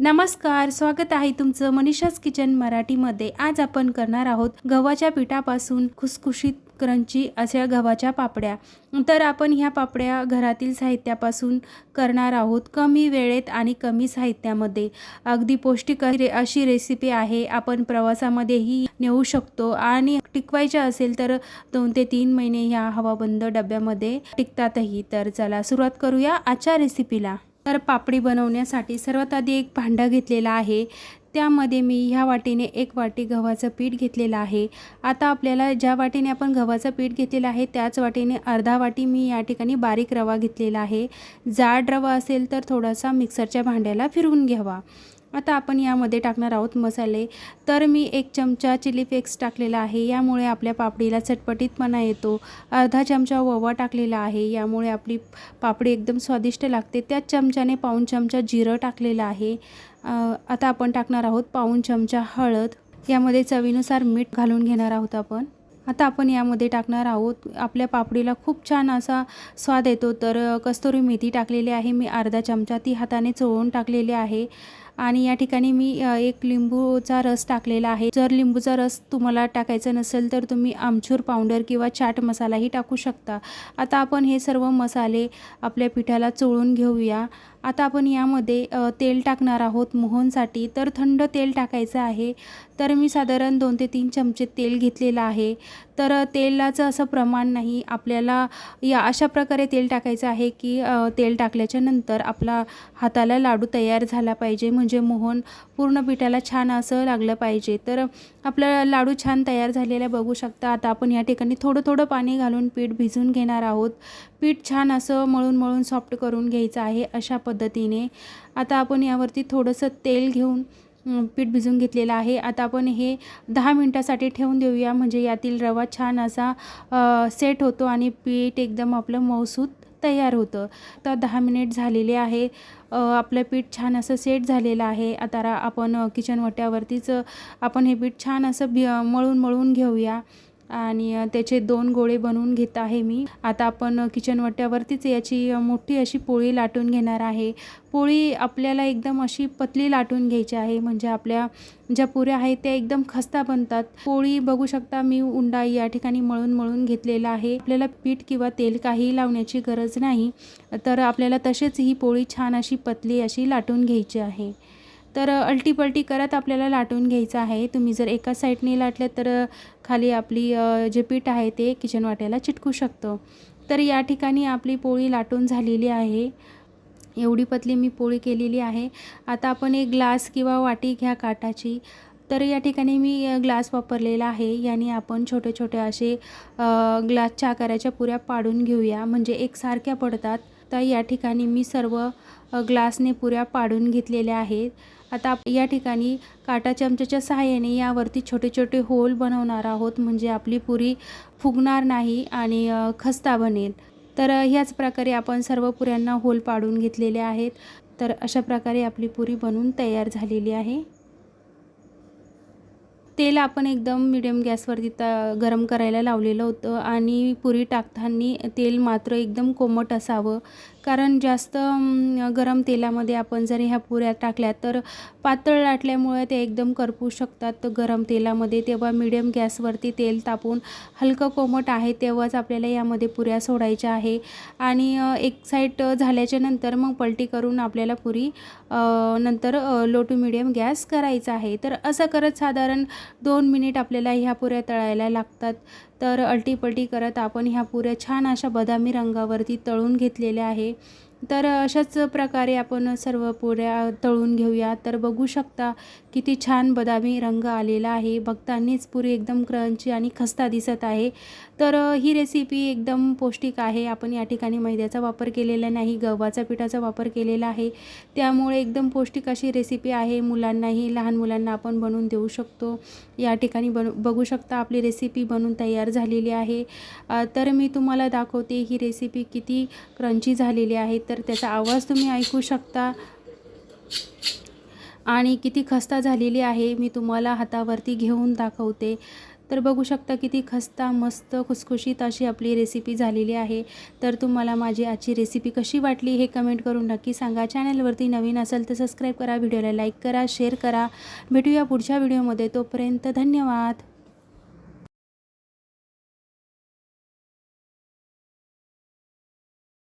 नमस्कार स्वागत आहे तुमचं मनीषाच किचन मराठीमध्ये. आज आपण करणार आहोत गव्हाच्या पिठापासून खुसखुशीत क्रंची अशा गव्हाच्या पापड्या. तर आपण ह्या पापड्या घरातील साहित्यापासून करणार आहोत कमी वेळेत आणि कमी साहित्यामध्ये. अगदी पौष्टिक अशी रे- अशी रेसिपी आहे. आपण प्रवासामध्येही नेऊ शकतो आणि टिकवायच्या असेल तर दोन ते तीन महिने ह्या हवाबंद डब्यामध्ये टिकतातही. तर चला सुरुवात करूया आजच्या रेसिपीला तर पापडी बनवण्यासाठी सर्वात आधी एक भांडं घेतलेलं आहे. त्यामध्ये मी ह्या वाटीने एक वाटी गव्हाचं पीठ घेतलेलं आहे. आता आपल्याला ज्या वाटीने आपण गव्हाचं पीठ घेतलेलं आहे त्याच वाटीने अर्धा वाटी मी या ठिकाणी बारीक रवा घेतलेला आहे. जाड रवा असेल तर थोडासा मिक्सरच्या भांड्याला फिरवून घ्यावा. आता आपण यामध्ये टाकणार आहोत मसाले. तर मी एक चमचा चिली फ्लेक्स टाकलेला आहे. यामुळे आपल्या पापडीला चटपटीतपणा येतो. अर्धा चमचा ओवा टाकलेला आहे. यामुळे आपली पापडी एकदम स्वादिष्ट लागते. त्याच चमच्याने पाऊण चमचा जिरं टाकलेलं आहे. आता आपण टाकणार आहोत पाऊण चमचा हळद. यामध्ये चवीनुसार मीठ घालून घेणार आहोत आपण. आता आपण यामध्ये टाकणार आहोत. आपल्या पापडीला खूप छान असा स्वाद येतो. तर कस्तुरी मेथी टाकलेली आहे. मी अर्धा चमचा ती हाताने चोळून टाकलेली आहे. आणि या ठिकाणी मी एक लिंबूचा रस टाकलेला आहे. जर लिंबूचा रस तुम्हाला टाकायचा नसेल तर तुम्ही आमचूर पावडर किंवा चाट मसालाही टाकू शकता. आता आपण हे सर्व मसाले आपल्या पिठाला चोळून घेऊया. आता आपण यामध्ये तेल टाकणार आहोत मोहनसाठी. तर थंड तेल टाकायचं आहे. तर मी साधारण दोन ते तीन चमचे तेल घेतलेलं आहे. तर तेलाचं असं प्रमाण नाही. आपल्याला या अशा प्रकारे तेल टाकायचं आहे की तेल टाकल्याच्या नंतर आपला हाताला लाडू तयार झाला पाहिजे. म्हणजे मोहन पूर्ण पिठाला छान असं लागलं पाहिजे. तर आपलं लाडू छान तयार झालेला बघू शकता. आता आपण या ठिकाणी थोडं थोडं पाणी घालून पीठ भिजून घेणार आहोत. पीठ छान असं मळून मळून सॉफ्ट करून घ्यायचं आहे. अशा पद्धतीने पद्धतीने. आता आपण यावरती थोडंसं तेल घेऊन पीठ भिजून घेतलेलं आहे. आता आपण हे दहा मिनटासाठी ठेवून देऊया. म्हणजे यातील रवा छान असा सेट होतो आणि पीठ एकदम आपलं मऊसूत तयार होतं. तर दहा मिनिट झालेले आहे. आपलं पीठ छान असं सेट झालेलं आहे. आता आपण किचन वट्यावरतीच आपण हे पीठ छान असं भि मळून मळून घेऊया. आणि त्याचे दोन गोळे बनवून घेत आहे मी. आता आपण किचनवट्ट्यावरतीच याची मोठी अशी पोळी लाटून घेणार आहे. पोळी आपल्याला एकदम अशी पतली लाटून घ्यायची आहे म्हणजे आपल्या ज्या पुऱ्या आहेत त्या एकदम खस्ता बनतात. पोळी बघू शकता मी उंडा या ठिकाणी मळून मळून घेतलेला आहे. आपल्याला पीठ किंवा तेल काहीही लावण्याची गरज नाही. तर आपल्याला तसेच ही पोळी छान अशी पतली अशी लाटून घ्यायची आहे. तर अल्टीपल्टी करत आपल्याला लाटून घ्यायचं आहे. तुम्ही जर एका साईडने लाटलं तर खाली आपली जे पीठ आहे ते किचन वाट्याला चिटकू शकतो. तर या ठिकाणी आपली पोळी लाटून झालेली आहे. एवढी पतली मी पोळी केलेली आहे. आता आपण एक ग्लास किंवा वाटी घ्या काटाची तर या ठिकाणी मी ग्लास वापरलेला आहे. याने आपण छोटे छोटे असे ग्लासच्या आकाराच्या पुऱ्या पाडून घेऊया. म्हणजे एकसारख्या पडतात. तर या ठिकाणी मी सर्व ग्लासने पुऱ्या पाडून घेतलेल्या आहेत. आता या ठिकाणी काटा चमच्याच्या सहाय्याने यावरती छोटे छोटे होल बनवणार आहोत. म्हणजे आपली पुरी फुगणार नाही आणि खस्ता बनेल. तर ह्याच प्रकारे आपण सर्व पुऱ्यांना होल पाडून घेतलेले आहेत. तर अशा प्रकारे आपली पुरी बनवून तयार झालेली आहे. तेल आपण एकदम मिडियम गॅसवरती त गरम करायला लावलेलं होतं आणि पुरी टाकताना तेल मात्र एकदम कोमट असावं. कारण जास्त गरम तेलामध्ये आपण जर ह्या पुऱ्या टाकल्या तर पातळ लाटल्यामुळे ते एकदम करपू शकतात. गरम तेलामध्ये तेव्हा मिडियम गॅसवरती तेल तापून हलकं कोमट आहे तेव्हाच आपल्याला यामध्ये पुऱ्या सोडायच्या आहे. आणि एक साईड झाल्याच्यानंतर मग पलटी करून आपल्याला पुरी नंतर लो टू मिडियम गॅस करायचा आहे. तर असं करत साधारण दोन मिनिट आपल्याला ह्या पुऱ्या तळायला लागतात. तर अल्टीपल्टी करत आपण ह्या पुऱ्या छान अशा बदामी रंगावरती तळून घेतलेल्या आहे. तर अशाच प्रकारे आपण सर्व पुऱ्या तळून घेऊया. तर बघू शकता किती छान बदामी रंग आलेला आहे. बघतानीच पुरी एकदम क्रंची आणि खस्ता दिसत आहे. तर ही रेसिपी एकदम पौष्टिक आहे. आपण या ठिकाणी मैद्याचा वापर केलेला नाही गव्हाचा पिठाचा वापर केलेला आहे. त्यामुळे एकदम पौष्टिक अशी रेसिपी आहे. मुलांनाही लहान मुलांना आपण बनवून देऊ शकतो. या ठिकाणी बन बघू शकता आपली रेसिपी बनवून तयार झालेली आहे. तर मी तुम्हाला दाखवते ही रेसिपी किती क्रंची झालेली आहे. तर तर त्याचा आवाज तुम्ही ऐकू शकता. आणि किती खस्ता झालेली आहे मी तुम्हाला हातावरती घेऊन दाखवते. तर तर बघू शकता किती खस्ता मस्त खुसखुशीत अशी आपली रेसिपी झालेली आहे. तर तुम्हाला माझी आजची रेसिपी कशी वाटली हे कमेंट करून नक्की सांगा. चॅनलवरती नवीन असेल तर सबस्क्राईब करा व्हिडिओला लाईक करा शेअर करा. भेटूया पुढच्या व्हिडिओमध्ये तोपर्यंत धन्यवाद.